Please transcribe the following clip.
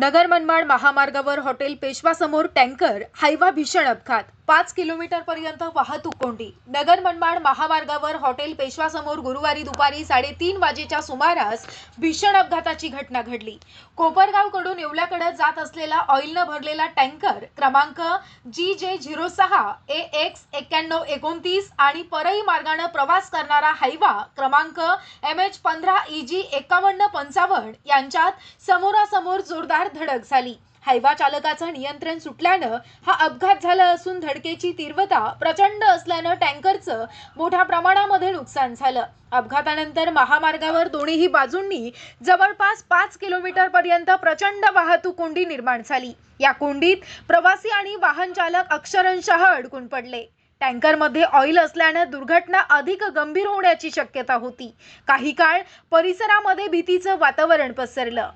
नगर मनमाड महामार्गावर hotel पेशवासमोर tanker Hyva भीषण अपघात. पाच किलोमीटर पर्यंत वाहतूक कोंडी. नगर मनमाड महामार्गावर हॉटेल पेशवासमोर गुरुवारी दुपारी साडेतीन वाजेच्या सुमारास भीषण अपघाताची घटना घडली. कोपरगावकडून येवल्याकडे जात असलेला ऑइलनं भरलेला टँकर क्रमांक जी जे झिरो सहा ए एक्स एक्क्याण्णव एकोणतीस आणि परई मार्गानं प्रवास करणारा हायवा क्रमांक एम एच पंधरा ई जी एकावन्न पंचावन्न यांच्यात समोरासमोर जोरदार धडक झाली. हायवा चालकाचं नियंत्रण सुटल्यानं हा अपघात झाला असून धडकेची तीव्रता प्रचंड असल्यानं टँकरचं मोठ्या प्रमाणामध्ये नुकसान झालं. अपघातानंतर महामार्गावर दोन्हीही बाजूंनी जवळपास पाच किलोमीटर पर्यंत प्रचंड वाहतूक कोंडी निर्माण झाली. या कोंडीत प्रवासी आणि वाहन चालक अक्षरशः अडकून पडले. टँकरमध्ये ऑइल असल्यानं दुर्घटना अधिक गंभीर होण्याची शक्यता होती. काही काळ परिसरामध्ये भीतीचं वातावरण पसरलं.